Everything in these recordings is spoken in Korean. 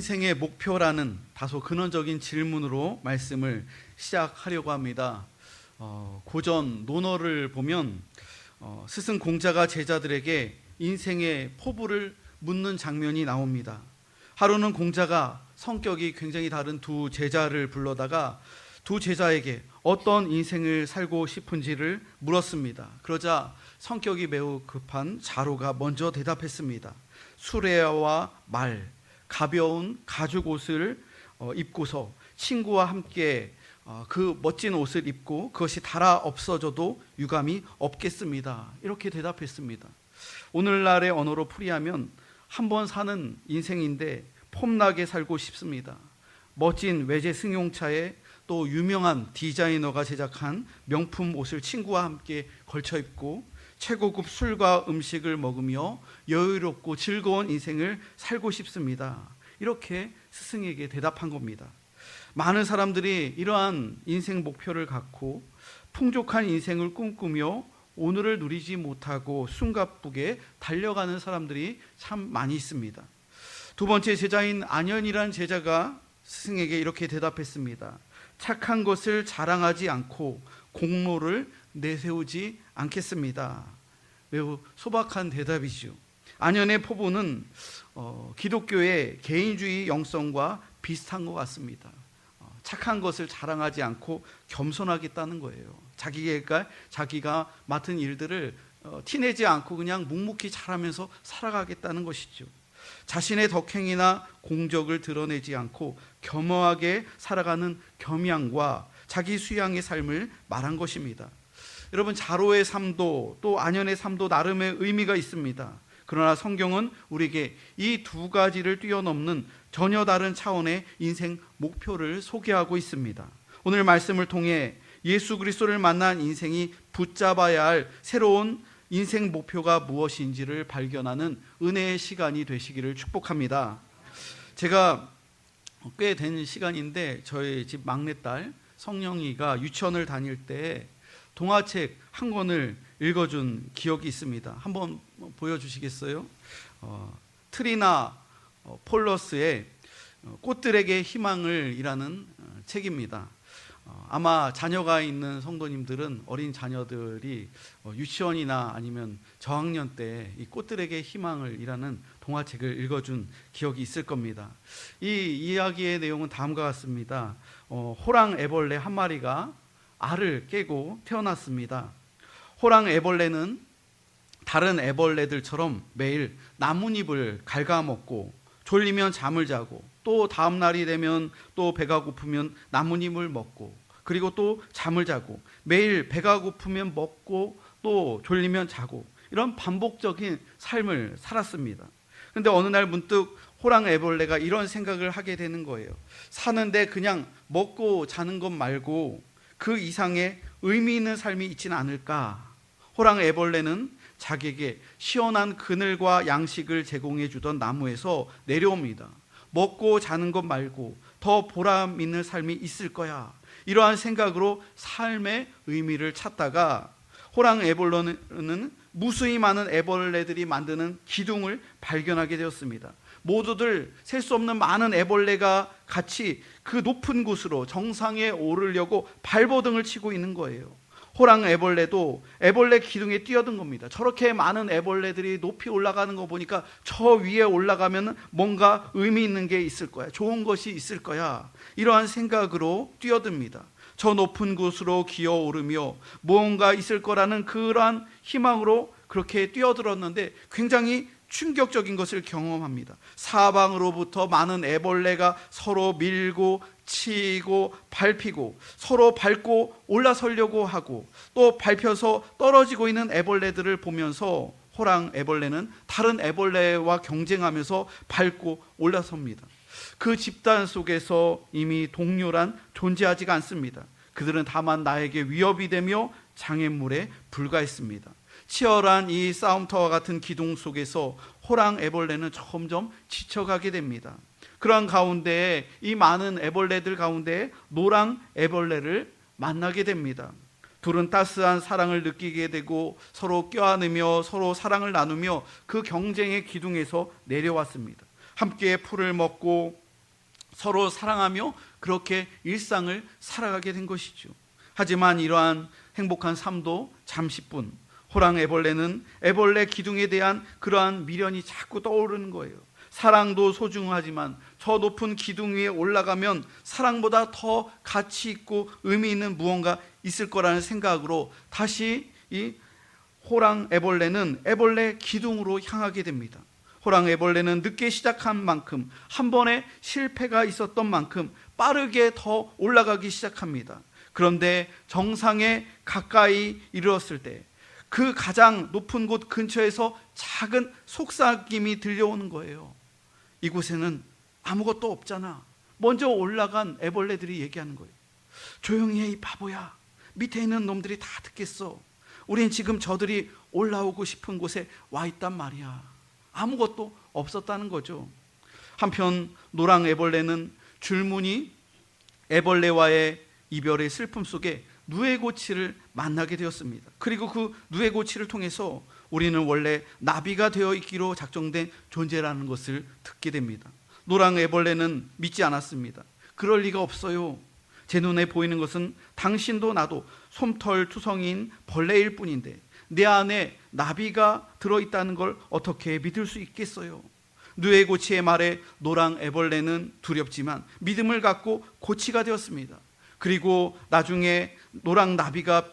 인생의 목표라는 다소 근원적인 질문으로 말씀을 시작하려고 합니다. 어, 고전 논어를 보면 어, 스승 공자가 제자들에게 인생의 포부를 묻는 장면이 나옵니다. 하루는 공자가 성격이 굉장히 다른 두 제자를 불러다가 두 제자에게 어떤 인생을 살고 싶은지를 물었습니다. 그러자 성격이 매우 급한 자로가 먼저 대답했습니다. 수레와 말, 가벼운 가죽 옷을 어, 입고서 친구와 함께 어, 그 멋진 옷을 입고 그것이 달아 없어져도 유감이 없겠습니다. 이렇게 대답했습니다. 오늘날의 언어로 풀이하면 한 번 사는 인생인데 폼나게 살고 싶습니다. 멋진 외제 승용차에 또 유명한 디자이너가 제작한 명품 옷을 친구와 함께 걸쳐 입고 최고급 술과 음식을 먹으며 여유롭고 즐거운 인생을 살고 싶습니다. 이렇게 스승에게 대답한 겁니다. 많은 사람들이 이러한 인생 목표를 갖고 풍족한 인생을 꿈꾸며 오늘을 누리지 못하고 숨가쁘게 달려가는 사람들이 참 많이 있습니다. 두 번째 제자인 안현이라는 제자가 스승에게 이렇게 대답했습니다. 착한 것을 자랑하지 않고 공로를 내세우지 않겠습니다. 매우 소박한 대답이죠. 안현의 포부는 어, 기독교의 개인주의 영성과 비슷한 것 같습니다. 어, 착한 것을 자랑하지 않고 겸손하겠다는 거예요. 자기가 자기가 맡은 일들을 어, 티내지 않고 그냥 묵묵히 잘하면서 살아가겠다는 것이죠. 자신의 덕행이나 공적을 드러내지 않고 겸허하게 살아가는 겸양과 자기 수양의 삶을 말한 것입니다. 여러분 자로의 삶도 또 안연의 삶도 나름의 의미가 있습니다. 그러나 성경은 우리에게 이 두 가지를 뛰어넘는 전혀 다른 차원의 인생 목표를 소개하고 있습니다. 오늘 말씀을 통해 예수 그리스도를 만난 인생이 붙잡아야 할 새로운 인생 목표가 무엇인지를 발견하는 은혜의 시간이 되시기를 축복합니다. 제가 꽤 된 시간인데 저희 집 막내딸 성령이가 유치원을 다닐 때 동화책 한 권을 읽어준 기억이 있습니다. 한번 보여주시겠어요? 어, 트리나 어, 폴러스의 어, 꽃들에게 희망을 이라는 어, 책입니다. 어, 아마 자녀가 있는 성도님들은 어린 자녀들이 어, 유치원이나 아니면 저학년 때 이 꽃들에게 희망을 이라는 동화책을 읽어준 기억이 있을 겁니다. 이 이야기의 내용은 다음과 같습니다. 어, 호랑 애벌레 한 마리가 알을 깨고 태어났습니다. 호랑 애벌레는 다른 애벌레들처럼 매일 나뭇잎을 갉아먹고 졸리면 잠을 자고 또 다음 날이 되면 또 배가 고프면 나뭇잎을 먹고 그리고 또 잠을 자고 매일 배가 고프면 먹고 또 졸리면 자고 이런 반복적인 삶을 살았습니다. 근데 어느 날 문득 호랑 애벌레가 이런 생각을 하게 되는 거예요. 사는데 그냥 먹고 자는 것 말고 그 이상의 의미 있는 삶이 있지는 않을까? 호랑 애벌레는 자기에게 시원한 그늘과 양식을 제공해 주던 나무에서 내려옵니다. 먹고 자는 것 말고 더 보람 있는 삶이 있을 거야. 이러한 생각으로 삶의 의미를 찾다가 호랑 애벌레는 무수히 많은 애벌레들이 만드는 기둥을 발견하게 되었습니다. 모두들 셀 수 없는 많은 애벌레가 같이 그 높은 곳으로 정상에 오르려고 발버둥을 치고 있는 거예요. 호랑 애벌레도 애벌레 기둥에 뛰어든 겁니다. 저렇게 많은 애벌레들이 높이 올라가는 거 보니까 저 위에 올라가면 뭔가 의미 있는 게 있을 거야. 좋은 것이 있을 거야. 이러한 생각으로 뛰어듭니다. 저 높은 곳으로 기어 오르며 무언가 있을 거라는 그러한 희망으로 그렇게 뛰어들었는데 굉장히 충격적인 것을 경험합니다. 사방으로부터 많은 애벌레가 서로 밀고 치고 밟히고 서로 밟고 올라서려고 하고 또 밟혀서 떨어지고 있는 애벌레들을 보면서 호랑 애벌레는 다른 애벌레와 경쟁하면서 밟고 올라섭니다. 그 집단 속에서 이미 동료란 존재하지가 않습니다. 그들은 다만 나에게 위협이 되며 장애물에 불과했습니다. 치열한 이 싸움터와 같은 기둥 속에서 호랑 애벌레는 점점 지쳐가게 됩니다. 그러한 가운데 이 많은 애벌레들 가운데 노랑 애벌레를 만나게 됩니다. 둘은 따스한 사랑을 느끼게 되고 서로 껴안으며 서로 사랑을 나누며 그 경쟁의 기둥에서 내려왔습니다. 함께 풀을 먹고 서로 사랑하며 그렇게 일상을 살아가게 된 것이죠. 하지만 이러한 행복한 삶도 잠시뿐. 호랑 애벌레는 애벌레 기둥에 대한 그러한 미련이 자꾸 떠오르는 거예요. 사랑도 소중하지만 저 높은 기둥 위에 올라가면 사랑보다 더 가치 있고 의미 있는 무언가 있을 거라는 생각으로 다시 이 호랑 애벌레는 애벌레 기둥으로 향하게 됩니다. 호랑 애벌레는 늦게 시작한 만큼 한 번에 실패가 있었던 만큼 빠르게 더 올라가기 시작합니다. 그런데 정상에 가까이 이르렀을 때 그 가장 높은 곳 근처에서 작은 속삭임이 들려오는 거예요. 이곳에는 아무것도 없잖아. 먼저 올라간 애벌레들이 얘기하는 거예요. 조용히 해, 이 바보야. 밑에 있는 놈들이 다 듣겠어. 우린 지금 저들이 올라오고 싶은 곳에 와 있단 말이야. 아무것도 없었다는 거죠. 한편 노랑 애벌레는 줄무늬 애벌레와의 이별의 슬픔 속에 누에고치를 만나게 되었습니다. 그리고 그 누에고치를 통해서 우리는 원래 나비가 되어 있기로 작정된 존재라는 것을 듣게 됩니다. 노랑 애벌레는 믿지 않았습니다. 그럴 리가 없어요. 제 눈에 보이는 것은 당신도 나도 솜털 투성인 벌레일 뿐인데 내 안에 나비가 들어있다는 걸 어떻게 믿을 수 있겠어요? 누에고치의 말에 노랑 애벌레는 두렵지만 믿음을 갖고 고치가 되었습니다. 그리고 나중에 노랑 나비가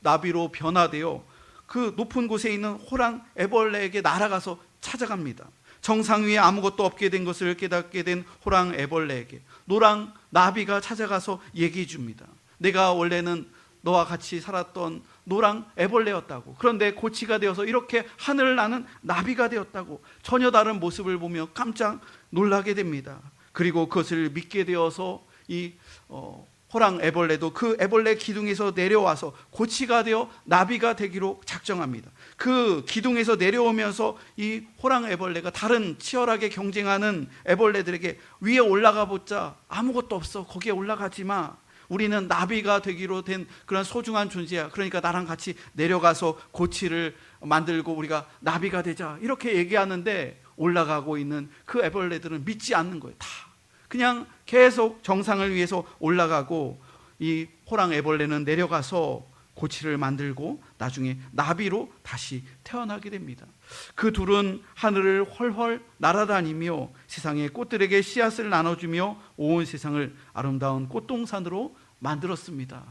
나비로 변화되어 그 높은 곳에 있는 호랑 애벌레에게 날아가서 찾아갑니다. 정상 위에 아무것도 없게 된 것을 깨닫게 된 호랑 애벌레에게 노랑 나비가 찾아가서 얘기해 줍니다. 내가 원래는 너와 같이 살았던 노랑 애벌레였다고. 그런데 고치가 되어서 이렇게 하늘을 나는 나비가 되었다고. 전혀 다른 모습을 보며 깜짝 놀라게 됩니다. 그리고 그것을 믿게 되어서 이 어, 호랑 애벌레도 그 애벌레 기둥에서 내려와서 고치가 되어 나비가 되기로 작정합니다. 그 기둥에서 내려오면서 이 호랑 애벌레가 다른 치열하게 경쟁하는 애벌레들에게 위에 올라가 보자 아무것도 없어 거기에 올라가지 마. 우리는 나비가 되기로 된 그런 소중한 존재야. 그러니까 나랑 같이 내려가서 고치를 만들고 우리가 나비가 되자. 이렇게 얘기하는데 올라가고 있는 그 애벌레들은 믿지 않는 거예요. 다. 그냥 계속 정상을 위해서 올라가고 이 호랑 애벌레는 내려가서 고치를 만들고 나중에 나비로 다시 태어나게 됩니다. 그 둘은 하늘을 훨훨 날아다니며 세상의 꽃들에게 씨앗을 나눠주며 온 세상을 아름다운 꽃동산으로 만들었습니다.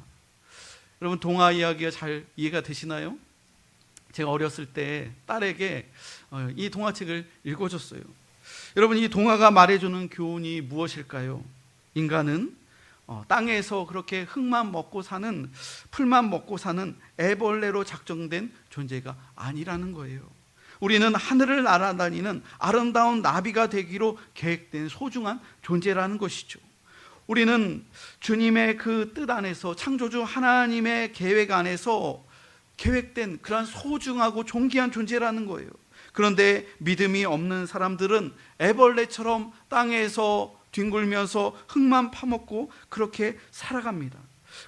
여러분 동화 이야기가 잘 이해가 되시나요? 제가 어렸을 때 딸에게 어, 이 동화책을 읽어줬어요. 여러분 이 동화가 말해주는 교훈이 무엇일까요? 인간은 어, 땅에서 그렇게 흙만 먹고 사는 풀만 먹고 사는 애벌레로 작정된 존재가 아니라는 거예요. 우리는 하늘을 날아다니는 아름다운 나비가 되기로 계획된 소중한 존재라는 것이죠. 우리는 주님의 그 뜻 안에서 창조주 하나님의 계획 안에서 계획된 그러한 소중하고 존귀한 존재라는 거예요. 그런데 믿음이 없는 사람들은 애벌레처럼 땅에서 뒹굴면서 흙만 파먹고 그렇게 살아갑니다.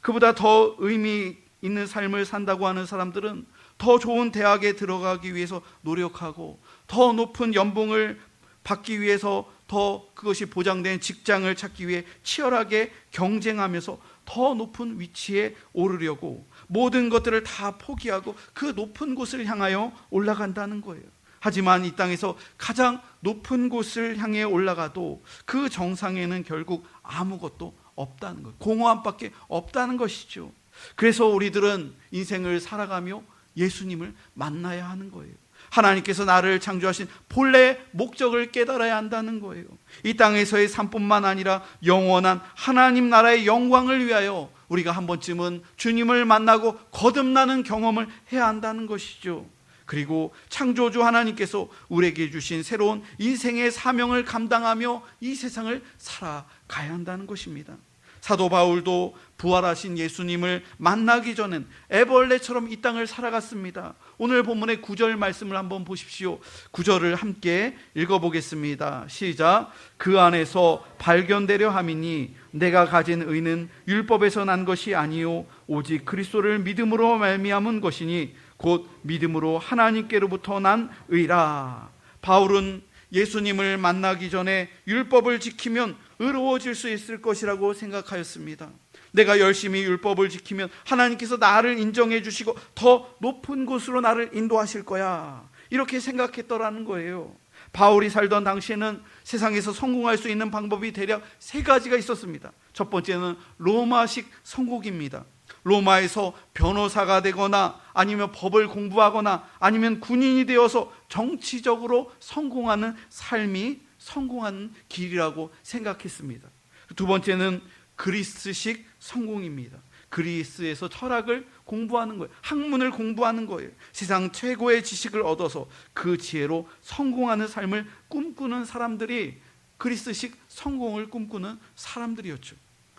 그보다 더 의미 있는 삶을 산다고 하는 사람들은 더 좋은 대학에 들어가기 위해서 노력하고 더 높은 연봉을 받기 위해서 더 그것이 보장된 직장을 찾기 위해 치열하게 경쟁하면서 더 높은 위치에 오르려고 모든 것들을 다 포기하고 그 높은 곳을 향하여 올라간다는 거예요. 하지만 이 땅에서 가장 높은 곳을 향해 올라가도 그 정상에는 결국 아무것도 없다는 거예요. 공허함밖에 없다는 것이죠. 그래서 우리들은 인생을 살아가며 예수님을 만나야 하는 거예요. 하나님께서 나를 창조하신 본래 목적을 깨달아야 한다는 거예요. 이 땅에서의 삶뿐만 아니라 영원한 하나님 나라의 영광을 위하여 우리가 한 번쯤은 주님을 만나고 거듭나는 경험을 해야 한다는 것이죠. 그리고 창조주 하나님께서 우리에게 주신 새로운 인생의 사명을 감당하며 이 세상을 살아가야 한다는 것입니다. 사도 바울도 부활하신 예수님을 만나기 전엔 애벌레처럼 이 땅을 살아갔습니다. 오늘 본문의 구절 말씀을 한번 보십시오. 구절을 함께 읽어보겠습니다. 시작. 그 안에서 발견되려 함이니 내가 가진 의는 율법에서 난 것이 아니요 오직 그리스도를 믿음으로 말미암은 것이니 곧 믿음으로 하나님께로부터 난 의라. 바울은 예수님을 만나기 전에 율법을 지키면 의로워질 수 있을 것이라고 생각하였습니다. 내가 열심히 율법을 지키면 하나님께서 나를 인정해 주시고 더 높은 곳으로 나를 인도하실 거야. 이렇게 생각했더라는 거예요. 바울이 살던 당시에는 세상에서 성공할 수 있는 방법이 대략 세 가지가 있었습니다. 첫 번째는 로마식 성공입니다. 로마에서 변호사가 되거나 아니면 법을 공부하거나 아니면 군인이 되어서 정치적으로 성공하는 삶이 성공하는 길이라고 생각했습니다. 두 번째는 그리스식 성공입니다. 그리스에서 철학을 공부하는 거예요. 학문을 공부하는 거예요. 세상 최고의 지식을 얻어서 그 지혜로 성공하는 삶을 꿈꾸는 사람들이 그리스식 성공을 꿈꾸는 사람들이었죠.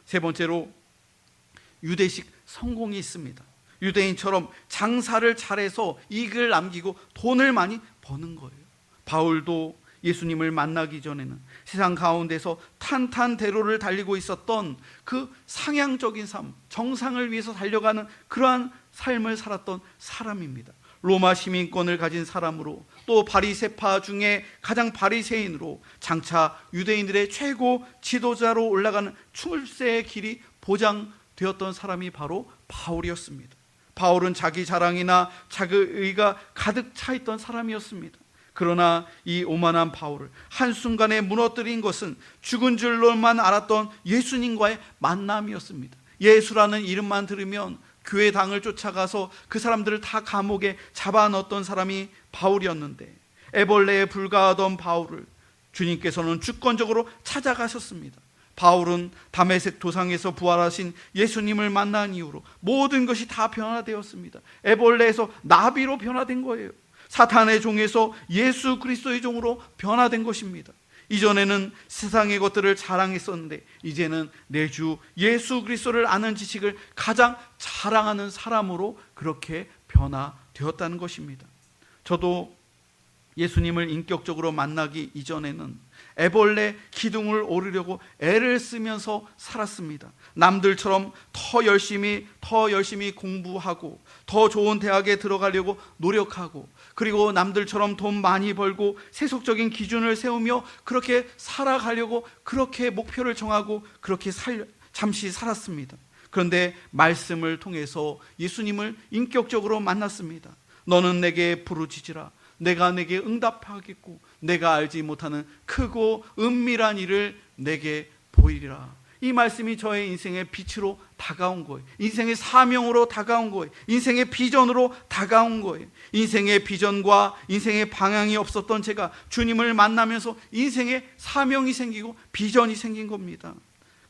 세 번째로 유대식 성공이 있습니다. 유대인처럼 장사를 잘해서 이익을 남기고 돈을 많이 버는 거예요. 바울도 예수님을 만나기 전에는 세상 가운데서 탄탄대로를 달리고 있었던 그 상향적인 삶, 정상을 위해서 달려가는 그러한 삶을 살았던 사람입니다. 로마 시민권을 가진 사람으로 또 바리세파 중에 가장 바리새인으로 장차 유대인들의 최고 지도자로 올라가는 출세의 길이 보장 되었던 사람이 바로 바울이었습니다. 바울은 자기 자랑이나 자기 의가 가득 차 있던 사람이었습니다. 그러나 이 오만한 바울을 한순간에 무너뜨린 것은 죽은 줄로만 알았던 예수님과의 만남이었습니다. 예수라는 이름만 들으면 교회 당을 쫓아가서 그 사람들을 다 감옥에 잡아 넣었던 사람이 바울이었는데 애벌레에 불과하던 바울을 주님께서는 주권적으로 찾아가셨습니다. 바울은 담에색 도상에서 부활하신 예수님을 만난 이후로 모든 것이 다 변화되었습니다. 애벌레에서 나비로 변화된 거예요. 사탄의 종에서 예수 그리스도의 종으로 변화된 것입니다. 이전에는 세상의 것들을 자랑했었는데 이제는 내 주 예수 그리스도를 아는 지식을 가장 자랑하는 사람으로 그렇게 변화되었다는 것입니다. 저도 예수님을 인격적으로 만나기 이전에는 애벌레 기둥을 오르려고 애를 쓰면서 살았습니다. 남들처럼 더 열심히 더 열심히 공부하고 더 좋은 대학에 들어가려고 노력하고 그리고 남들처럼 돈 많이 벌고 세속적인 기준을 세우며 그렇게 살아가려고 그렇게 목표를 정하고 그렇게 살, 잠시 살았습니다. 그런데 말씀을 통해서 예수님을 인격적으로 만났습니다. 너는 내게 부르짖으라. 내가 내게 응답하겠고 내가 알지 못하는 크고 은밀한 일을 내게 보이리라. 이 말씀이 저의 인생의 빛으로 다가온 거예요. 인생의 사명으로 다가온 거예요. 인생의 비전으로 다가온 거예요. 인생의 비전과 인생의 방향이 없었던 제가 주님을 만나면서 인생의 사명이 생기고 비전이 생긴 겁니다.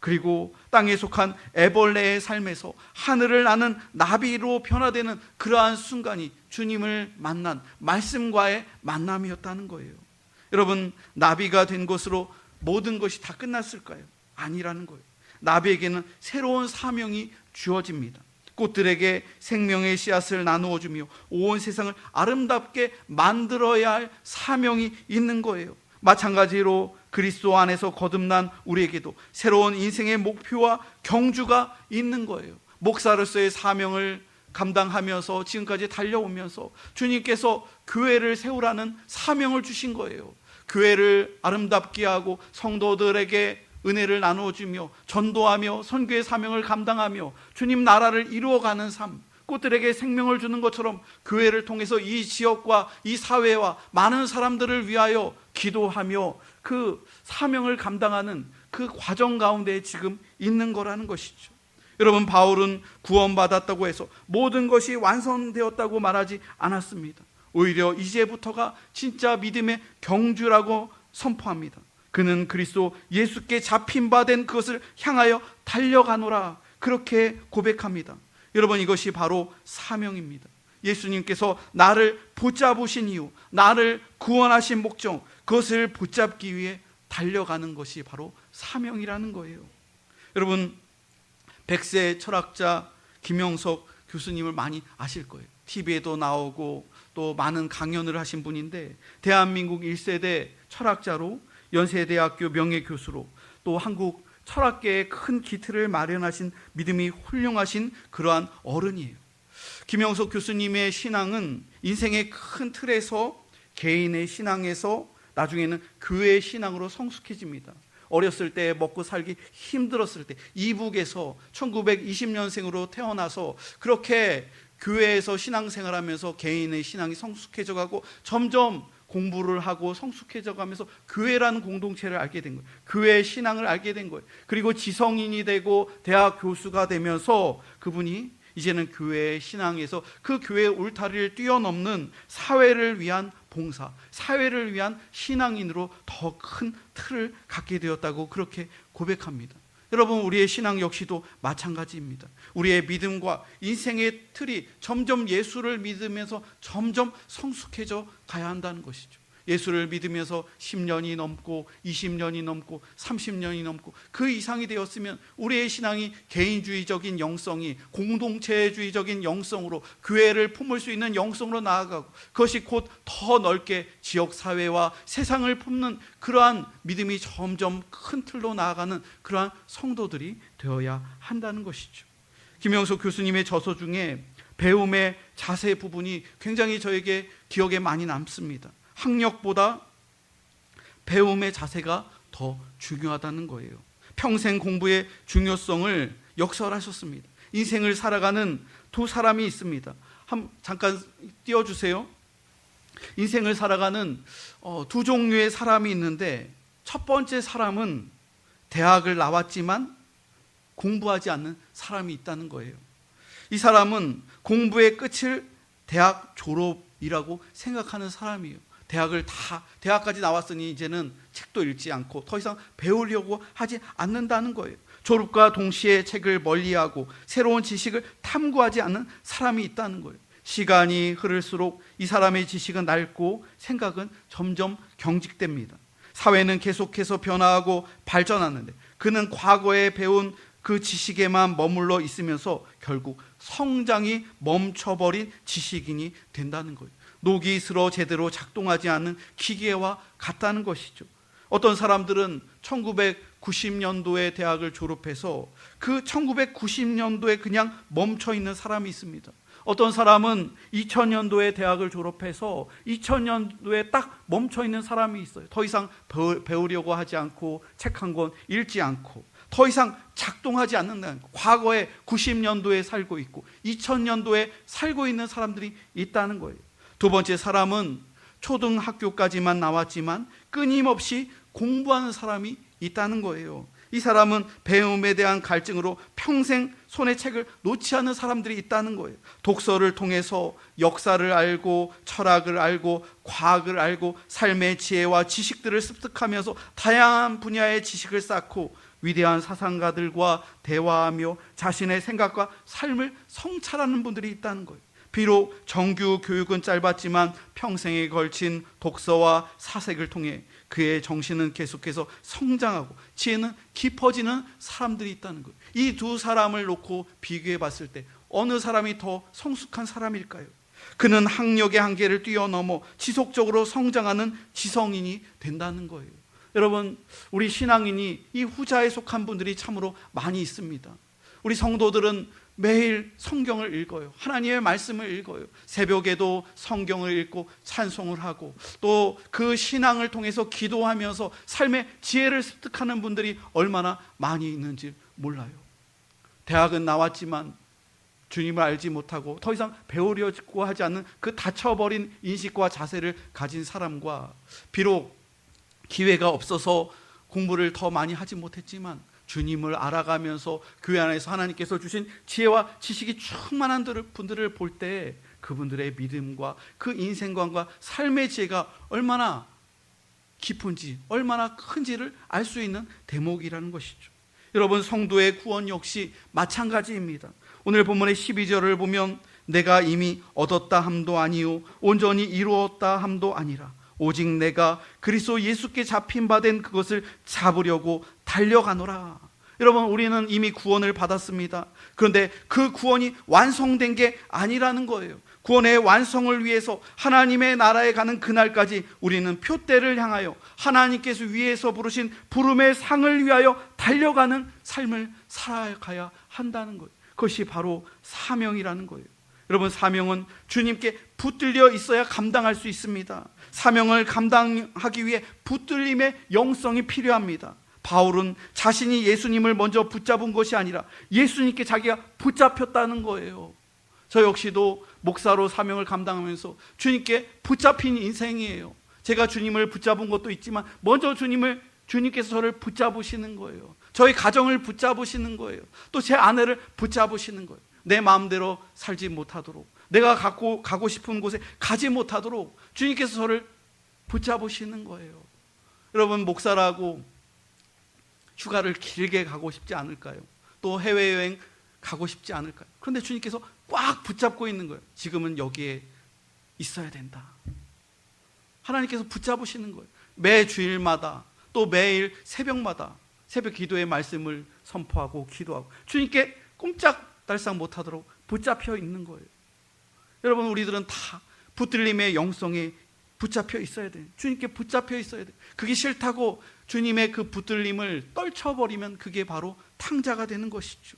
그리고 땅에 속한 애벌레의 삶에서 하늘을 나는 나비로 변화되는 그러한 순간이 주님을 만난 말씀과의 만남이었다는 거예요. 여러분, 나비가 된 것으로 모든 것이 다 끝났을까요? 아니라는 거예요. 나비에게는 새로운 사명이 주어집니다. 꽃들에게 생명의 씨앗을 나누어 주며 온 세상을 아름답게 만들어야 할 사명이 있는 거예요. 마찬가지로 그리스도 안에서 거듭난 우리에게도 새로운 인생의 목표와 경주가 있는 거예요. 목사로서의 사명을 감당하면서 지금까지 달려오면서 주님께서 교회를 세우라는 사명을 주신 거예요. 교회를 아름답게 하고 성도들에게 은혜를 나누어 주며 전도하며 선교의 사명을 감당하며 주님 나라를 이루어가는 삶 꽃들에게 생명을 주는 것처럼 교회를 통해서 이 지역과 이 사회와 많은 사람들을 위하여 기도하며 그 사명을 감당하는 그 과정 가운데 지금 있는 거라는 것이죠. 여러분 바울은 구원받았다고 해서 모든 것이 완성되었다고 말하지 않았습니다. 오히려 이제부터가 진짜 믿음의 경주라고 선포합니다. 그는 그리스도 예수께 잡힌 바 된 그것을 향하여 달려가노라 그렇게 고백합니다. 여러분 이것이 바로 사명입니다. 예수님께서 나를 붙잡으신 이유, 나를 구원하신 목적, 그것을 붙잡기 위해 달려가는 것이 바로 사명이라는 거예요. 여러분 백세 철학자 김영석 교수님을 많이 아실 거예요. TV에도 나오고 또 많은 강연을 하신 분인데 대한민국 1세대 철학자로 연세대학교 명예교수로 또 한국 철학계의 큰 기틀을 마련하신 믿음이 훌륭하신 그러한 어른이에요. 김영석 교수님의 신앙은 인생의 큰 틀에서 개인의 신앙에서 나중에는 교회의 신앙으로 성숙해집니다. 어렸을 때 먹고 살기 힘들었을 때 이북에서 1920년생으로 태어나서 그렇게 교회에서 신앙생활하면서 개인의 신앙이 성숙해져 가고 점점 공부를 하고 성숙해져 가면서 교회라는 공동체를 알게 된 거예요. 교회의 신앙을 알게 된 거예요. 그리고 지성인이 되고 대학 교수가 되면서 그분이 이제는 교회의 신앙에서 그 교회의 울타리를 뛰어넘는 사회를 위한 봉사, 사회를 위한 신앙인으로 더 큰 틀을 갖게 되었다고 그렇게 고백합니다. 여러분, 우리의 신앙 역시도 마찬가지입니다. 우리의 믿음과 인생의 틀이 점점 예수를 믿으면서 점점 성숙해져 가야 한다는 것이죠. 예수를 믿으면서 10년이 넘고 20년이 넘고 30년이 넘고 그 이상이 되었으면 우리의 신앙이 개인주의적인 영성이 공동체주의적인 영성으로 교회를 품을 수 있는 영성으로 나아가고 그것이 곧 더 넓게 지역 사회와 세상을 품는 그러한 믿음이 점점 큰 틀로 나아가는 그러한 성도들이 되어야 한다는 것이죠. 김영석 교수님의 저서 중에 배움의 자세 부분이 굉장히 저에게 기억에 많이 남습니다. 학력보다 배움의 자세가 더 중요하다는 거예요. 평생 공부의 중요성을 역설하셨습니다. 인생을 살아가는 두 사람이 있습니다. 한 잠깐 띄워주세요. 인생을 살아가는 어, 두 종류의 사람이 있는데 첫 번째 사람은 대학을 나왔지만 공부하지 않는 사람이 있다는 거예요. 이 사람은 공부의 끝을 대학 졸업이라고 생각하는 사람이에요. 대학을 다 대학까지 나왔으니 이제는 책도 읽지 않고 더 이상 배우려고 하지 않는다는 거예요. 졸업과 동시에 책을 멀리하고 새로운 지식을 탐구하지 않는 사람이 있다는 거예요. 시간이 흐를수록 이 사람의 지식은 낡고 생각은 점점 경직됩니다. 사회는 계속해서 변화하고 발전하는데 그는 과거에 배운 그 지식에만 머물러 있으면서 결국 성장이 멈춰버린 지식인이 된다는 거예요. 녹이 슬어 제대로 작동하지 않는 기계와 같다는 것이죠. 어떤 사람들은 1990년도에 대학을 졸업해서 그 1990년도에 그냥 멈춰 있는 사람이 있습니다. 어떤 사람은 2000년도에 대학을 졸업해서 2000년도에 딱 멈춰 있는 사람이 있어요. 더 이상 배우려고 하지 않고 책 한 권 읽지 않고 더 이상 작동하지 거. 과거에 90년도에 살고 있고 2000년도에 살고 있는 사람들이 있다는 거예요. 두 번째 사람은 초등학교까지만 나왔지만 끊임없이 공부하는 사람이 있다는 거예요. 이 사람은 배움에 대한 갈증으로 평생 손에 책을 놓지 않는 사람들이 있다는 거예요. 독서를 통해서 역사를 알고 철학을 알고 과학을 알고 삶의 지혜와 지식들을 습득하면서 다양한 분야의 지식을 쌓고 위대한 사상가들과 대화하며 자신의 생각과 삶을 성찰하는 분들이 있다는 거예요. 비록 정규 교육은 짧았지만 평생에 걸친 독서와 사색을 통해 그의 정신은 계속해서 성장하고 지혜는 깊어지는 사람들이 있다는 거예요. 이 두 사람을 놓고 비교해 봤을 때 어느 사람이 더 성숙한 사람일까요? 그는 학력의 한계를 뛰어넘어 지속적으로 성장하는 지성인이 된다는 거예요. 여러분, 우리 신앙인이 이 후자에 속한 분들이 참으로 많이 있습니다. 우리 성도들은 매일 성경을 읽어요. 하나님의 말씀을 읽어요. 새벽에도 성경을 읽고 찬송을 하고 또 그 신앙을 통해서 기도하면서 삶의 지혜를 습득하는 분들이 얼마나 많이 있는지 몰라요. 대학은 나왔지만 주님을 알지 못하고 더 이상 배우려고 하지 않는 그 닫혀버린 인식과 자세를 가진 사람과 비록 기회가 없어서 공부를 더 많이 하지 못했지만 주님을 알아가면서 교회 안에서 하나님께서 주신 지혜와 지식이 충만한 분들을 볼 때 그분들의 믿음과 그 인생관과 삶의 지혜가 얼마나 깊은지, 얼마나 큰지를 알 수 있는 대목이라는 것이죠. 여러분, 성도의 구원 역시 마찬가지입니다. 오늘 본문의 12절을 보면 내가 이미 얻었다 함도 아니요 온전히 이루었다 함도 아니라 오직 내가 그리스도 예수께 잡힌 바 된 그것을 잡으려고 달려가노라. 여러분, 우리는 이미 구원을 받았습니다. 그런데 그 구원이 완성된 게 아니라는 거예요. 구원의 완성을 위해서 하나님의 나라에 가는 그날까지 우리는 표대를 향하여 하나님께서 위에서 부르신 부름의 상을 위하여 달려가는 삶을 살아가야 한다는 거예요. 그것이 바로 사명이라는 거예요. 여러분, 사명은 주님께 붙들려 있어야 감당할 수 있습니다. 사명을 감당하기 위해 붙들림의 영성이 필요합니다. 바울은 자신이 예수님을 먼저 붙잡은 것이 아니라 예수님께 자기가 붙잡혔다는 거예요. 저 역시도 목사로 사명을 감당하면서 주님께 붙잡힌 인생이에요. 제가 주님을 붙잡은 것도 있지만 먼저 주님을 주님께서 저를 붙잡으시는 거예요. 저희 가정을 붙잡으시는 거예요. 또 제 아내를 붙잡으시는 거예요. 내 마음대로 살지 못하도록 내가 갖고 가고 싶은 곳에 가지 못하도록 주님께서 저를 붙잡으시는 거예요. 여러분 목사라고 휴가를 길게 가고 싶지 않을까요? 또 해외여행 가고 싶지 않을까요? 그런데 주님께서 꽉 붙잡고 있는 거예요. 지금은 여기에 있어야 된다. 하나님께서 붙잡으시는 거예요. 매 주일마다 또 매일 새벽마다 새벽 기도의 말씀을 선포하고 기도하고 주님께 꼼짝달싹 못하도록 붙잡혀 있는 거예요. 여러분 우리들은 다 붙들림의 영성에 붙잡혀 있어야 돼요. 주님께 붙잡혀 있어야 돼요. 그게 싫다고 주님의 그 붙들림을 떨쳐버리면 그게 바로 탕자가 되는 것이죠.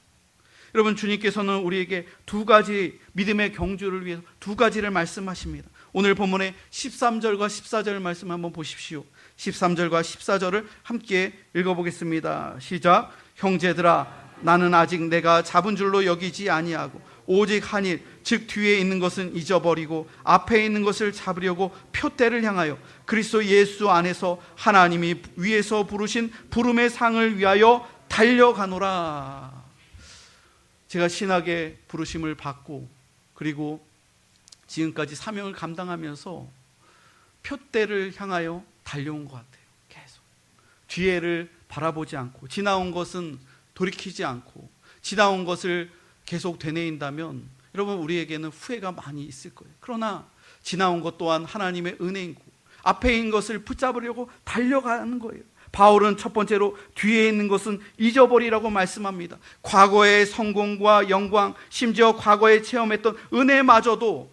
여러분 주님께서는 우리에게 두 가지 믿음의 경주를 위해서 두 가지를 말씀하십니다. 오늘 본문의 13절과 14절 말씀 한번 보십시오. 13절과 14절을 함께 읽어보겠습니다. 시작. 형제들아 나는 아직 내가 잡은 줄로 여기지 아니하고 오직 한 일, 즉 뒤에 있는 것은 잊어버리고 앞에 있는 것을 잡으려고 표대를 향하여 그리스도 예수 안에서 하나님이 위에서 부르신 부름의 상을 위하여 달려가노라. 제가 신학의 부르심을 받고 그리고 지금까지 사명을 감당하면서 표대를 향하여 달려온 것 같아요. 계속 뒤에를 바라보지 않고 지나온 것은 돌이키지 않고 지나온 것을 계속 되뇌인다면 여러분 우리에게는 후회가 많이 있을 거예요. 그러나 지나온 것 또한 하나님의 은혜이고 앞에 있는 것을 붙잡으려고 달려가는 거예요. 바울은 첫 번째로 뒤에 있는 것은 잊어버리라고 말씀합니다. 과거의 성공과 영광, 심지어 과거에 체험했던 은혜마저도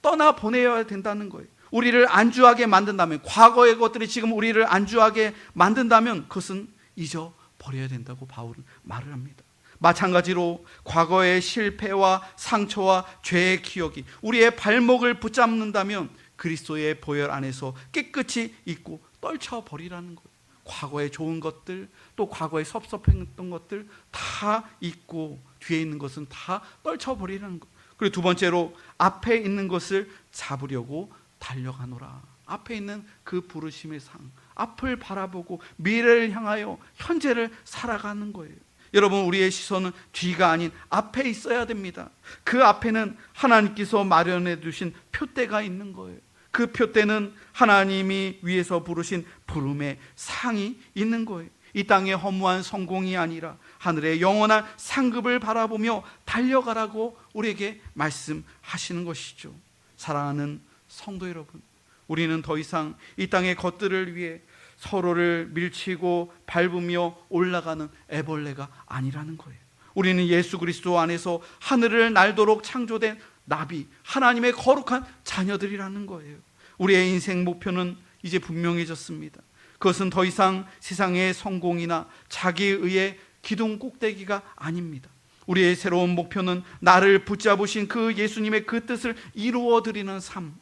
떠나 보내야 된다는 거예요. 우리를 안주하게 만든다면, 과거의 것들이 지금 우리를 안주하게 만든다면 그것은 잊어버려야 된다고 바울은 말을 합니다. 마찬가지로 과거의 실패와 상처와 죄의 기억이 우리의 발목을 붙잡는다면 그리스도의 보혈 안에서 깨끗이 잊고 떨쳐버리라는 거예요. 과거의 좋은 것들, 또 과거에 섭섭했던 것들 다 잊고 뒤에 있는 것은 다 떨쳐버리라는 거예요. 그리고 두 번째로 앞에 있는 것을 잡으려고 달려가노라. 앞에 있는 그 부르심의 상, 앞을 바라보고 미래를 향하여 현재를 살아가는 거예요. 여러분 우리의 시선은 뒤가 아닌 앞에 있어야 됩니다. 그 앞에는 하나님께서 마련해 두신 표대가 있는 거예요. 그 표대는 하나님이 위에서 부르신 부름의 상이 있는 거예요. 이 땅의 허무한 성공이 아니라 하늘의 영원한 상급을 바라보며 달려가라고 우리에게 말씀하시는 것이죠. 사랑하는 성도 여러분, 우리는 더 이상 이 땅의 것들을 위해 서로를 밀치고 밟으며 올라가는 애벌레가 아니라는 거예요. 우리는 예수 그리스도 안에서 하늘을 날도록 창조된 나비, 하나님의 거룩한 자녀들이라는 거예요. 우리의 인생 목표는 이제 분명해졌습니다. 그것은 더 이상 세상의 성공이나 자기의 기둥 꼭대기가 아닙니다. 우리의 새로운 목표는 나를 붙잡으신 그 예수님의 그 뜻을 이루어 드리는 삶,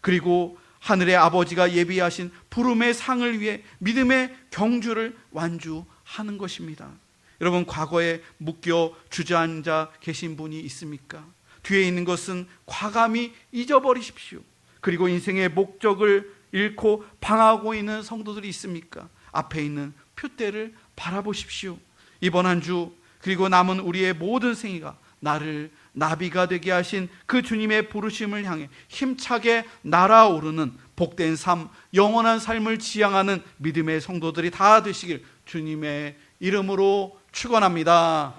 그리고 하늘의 아버지가 예비하신 부름의 상을 위해 믿음의 경주를 완주하는 것입니다. 여러분 과거에 묶여 주저앉아 계신 분이 있습니까? 뒤에 있는 것은 과감히 잊어버리십시오. 그리고 인생의 목적을 잃고 방하고 있는 성도들이 있습니까? 앞에 있는 표대를 바라보십시오. 이번 한 주 그리고 남은 우리의 모든 생애가 나를 나비가 되게 하신 그 주님의 부르심을 향해 힘차게 날아오르는 복된 삶, 영원한 삶을 지향하는 믿음의 성도들이 다 되시길 주님의 이름으로 축원합니다.